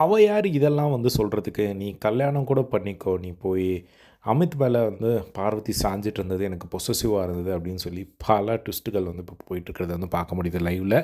அவ யார் இதெல்லாம் வந்து சொல்கிறதுக்கு நீ கல்யாணம் கூட பண்ணிக்கோ. நீ போய் அமித் மேலே வந்து பார்வதி சாஞ்சிட்டு இருந்தது எனக்கு பொசசிவாக இருந்தது அப்படின்னு சொல்லி பல ட்விஸ்ட்டுகள் வந்து இப்போ போயிட்டுருக்கிறத வந்து பார்க்க முடியுது லைவில்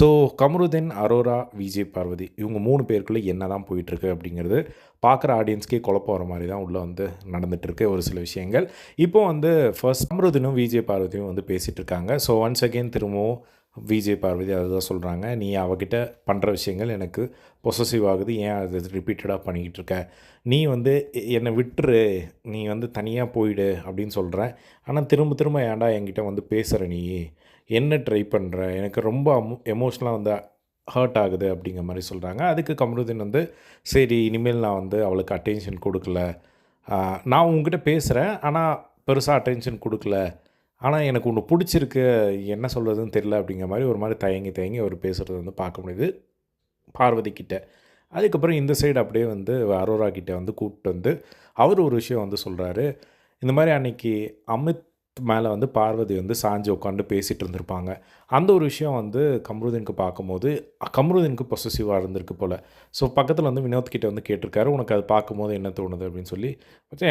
ஸோ கமருதீன் அரோரா விஜய் பார்வதி இவங்க மூணு பேருக்குள்ளே என்ன தான் போயிட்டுருக்கு அப்படிங்கிறது பார்க்குற ஆடியன்ஸ்க்கே குழப்பம் வர மாதிரி தான் உள்ளே வந்து நடந்துகிட்ருக்கு ஒரு சில விஷயங்கள். இப்போ வந்து ஃபர்ஸ்ட் கமருதீனும் விஜய் பார்வதியும் வந்து பேசிகிட்டு இருக்காங்க ஸோ ஒன்ஸ் அகெயின் திரும்பவும் விஜய் பார்வதி அதுதான் சொல்கிறாங்க நீ அவகிட்ட பண்ணுற விஷயங்கள் எனக்கு பொசசிவ் ஆகுது. ஏன் அது ரிப்பீட்டடாக பண்ணிக்கிட்டு இருக்க? நீ வந்து என்னை விட்டுரு. நீ வந்து தனியாக போயிடு அப்படின்னு சொல்கிறேன் ஆனால் திரும்ப திரும்ப ஏன்டா என்கிட்ட வந்து பேசுகிற நீ? என்ன ட்ரை பண்ணுற எனக்கு ரொம்ப எமோஷ்னலாக வந்து ஹர்ட் ஆகுது அப்படிங்கிற மாதிரி சொல்கிறாங்க அதுக்கு கமருதீன் வந்து சரி இனிமேல் நான் வந்து அவளுக்கு அட்டென்ஷன் கொடுக்கல. நான் உங்ககிட்ட பேசுகிறேன் ஆனால் பெருசாக அட்டென்ஷன் கொடுக்கல. ஆனால் எனக்கு ஒன்று பிடிச்சிருக்கு. என்ன சொல்கிறதுன்னு தெரில அப்படிங்கிற மாதிரி ஒரு மாதிரி தயங்கி தயங்கி அவர் பேசுகிறது வந்து பார்க்க முடியுது. பார்வதிக்கிட்ட அதுக்கப்புறம் இந்த சைடு அப்படியே வந்து அரோரா கிட்டே வந்து கூப்பிட்டு வந்து அவர் ஒரு விஷயம் வந்து சொல்கிறாரு இந்த மாதிரி அன்னைக்கு அமித் மேலே வந்து பார்வதி வந்து சாஞ்சு உட்காந்து பேசிகிட்டு இருந்திருப்பாங்க. அந்த ஒரு விஷயம் வந்து கம்ருதீனுக்கு பார்க்கும்போது கம்ருதீனுக்கு பொசசிவாக இருந்திருக்கு போல். ஸோ பக்கத்தில் வந்து வினோத் கிட்டே வந்து கேட்டிருக்காரு. உனக்கு அது பார்க்கும்போது என்ன தோணுது அப்படின்னு சொல்லி.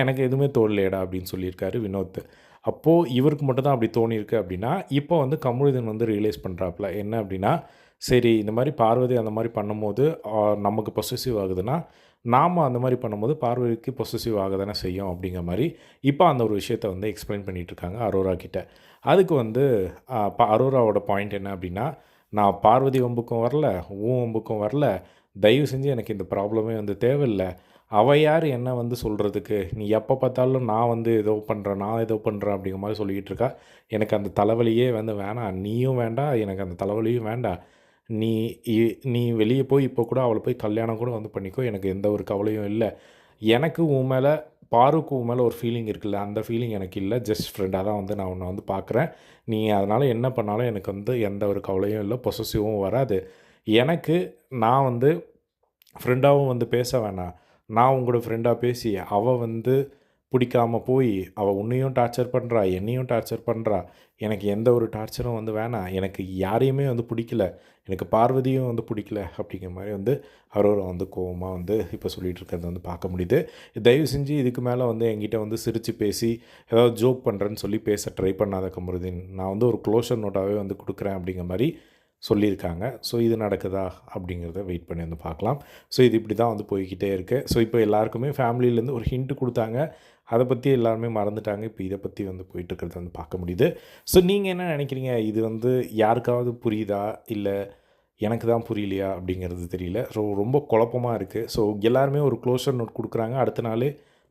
எனக்கு எதுவுமே தோல்லையடா அப்படின்னு சொல்லியிருக்காரு வினோத். அப்போது இவருக்கு மட்டும் தான் அப்படி தோணியிருக்கு அப்படின்னா இப்போ வந்து கமுழுதன் வந்து ரியலைஸ் பண்ணுறாப்புல என்ன அப்படின்னா சரி இந்த மாதிரி பார்வதி அந்த மாதிரி பண்ணும்போது நமக்கு பொசசிவ் ஆகுதுன்னா நாம் அந்த மாதிரி பண்ணும்போது பார்வதிக்கு பொசசிவ் ஆக தானே செய்யும் அப்படிங்கிற மாதிரி இப்போ அந்த ஒரு விஷயத்த வந்து எக்ஸ்பிளைன் பண்ணிகிட்ருக்காங்க அரோரா கிட்ட. அதுக்கு வந்து ப- அரோராவோட பாயிண்ட் என்ன அப்படின்னா நான் பார்வதி வம்புக்கும் வரல ஊ வம்புக்கும் வரல தயவு செஞ்சு எனக்கு இந்த ப்ராப்ளமே வந்து தேவையில்லை அவள் யார் என்ன வந்து சொல்கிறதுக்கு நீ எப்போ பார்த்தாலும் நான் வந்து ஏதோ பண்ணுறேன் நான் ஏதோ பண்ணுறேன் அப்படிங்கிற மாதிரி சொல்லிக்கிட்டு இருக்கா? எனக்கு அந்த தலைவலியே வந்து வேணாம். நீயும் வேண்டாம் எனக்கு அந்த தலைவலியும் வேண்டாம். நீ நீ வெளியே போய் இப்போ கூட அவளை போய் கல்யாணம் கூட வந்து பண்ணிக்கோ. எனக்கு எந்த ஒரு கவலையும் இல்லை. எனக்கு உன் மேலே பாருக்கு உன் மேலே ஒரு ஃபீலிங் இருக்குல்ல. அந்த ஃபீலிங் எனக்கு இல்லை. ஜஸ்ட் ஃப்ரெண்டாக தான் வந்து நான் உன்னை வந்து பார்க்குறேன். நீ அதனால் என்ன பண்ணாலும் எனக்கு வந்து எந்த ஒரு கவலையும் இல்லை. பொசசிவும் வராது. எனக்கு நான் வந்து ஃப்ரெண்டாகவும் வந்து பேச வேணாம். நான் உங்களோட ஃப்ரெண்டாக பேசி அவள் வந்து பிடிக்காம போய் அவள் உன்னையும் டார்ச்சர் பண்ணுறா என்னையும் டார்ச்சர் பண்ணுறா எனக்கு எந்த ஒரு டார்ச்சரும் வந்து வேணாம். எனக்கு யாரையுமே வந்து பிடிக்கல. எனக்கு பார்வதியும் வந்து பிடிக்கல அப்படிங்கிற மாதிரி வந்து அவரோட வந்து கோவமாக வந்து இப்போ சொல்லிகிட்டு இருக்கிறத வந்து பார்க்க முடியுது. தயவு செஞ்சு இதுக்கு மேலே வந்து என்கிட்ட வந்து சிரித்து பேசி ஏதாவது ஜோக் பண்ணுறேன்னு சொல்லி பேச ட்ரை பண்ணாத கமருதீன். நான் வந்து ஒரு க்ளோஷர் நோட்டாகவே வந்து கொடுக்குறேன் அப்படிங்கிற மாதிரி சொல்லியிருக்காங்க. ஸோ இது நடக்குதா அப்படிங்கிறத வெயிட் பண்ணி வந்து பார்க்கலாம். ஸோ இது இப்படி தான் வந்து போய்கிட்டே இருக்குது ஸோ இப்போ எல்லாருக்குமே ஃபேமிலியிலேருந்து ஒரு ஹிண்ட் கொடுத்தாங்க. அதை பற்றி எல்லாருமே மறந்துட்டாங்க. இப்போ இதை பற்றி வந்து போயிட்டுருக்கிறத வந்து பார்க்க முடியுது. ஸோ நீங்கள் என்ன நினைக்கிறீங்க? இது வந்து யாருக்காவது புரியுதா? இல்லை எனக்கு தான் புரியலையா? அப்படிங்கிறது தெரியல. ஸோ ரொம்ப குழப்பமாக இருக்குது ஸோ எல்லாருமே ஒரு க்ளோஷர் நோட் கொடுக்குறாங்க. அடுத்த நாள்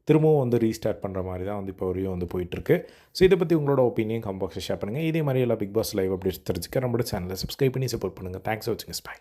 திரும்பவும் வந்து ரீஸ்டார்ட் பண்ணுற மாதிரி தான் வந்து இப்போ வரையும் வந்து போயிட்டுருக்கு. ஸோ இதை பற்றி உங்களோட ஒப்பீனியன் கம்பாக்ஸை ஷேர் பண்ணுங்கள் இதே மாதிரி எல்லாம் பிக் பாஸ் லைவ் அப்டேட்ஸ் தெரிஞ்சுக்க நம்மளோட சேனலை சப்ஸ்கிரைப் பண்ணி சப்போர்ட் பண்ணுங்கள் தேங்க்ஸ் வாட்சிங் ஸ்பை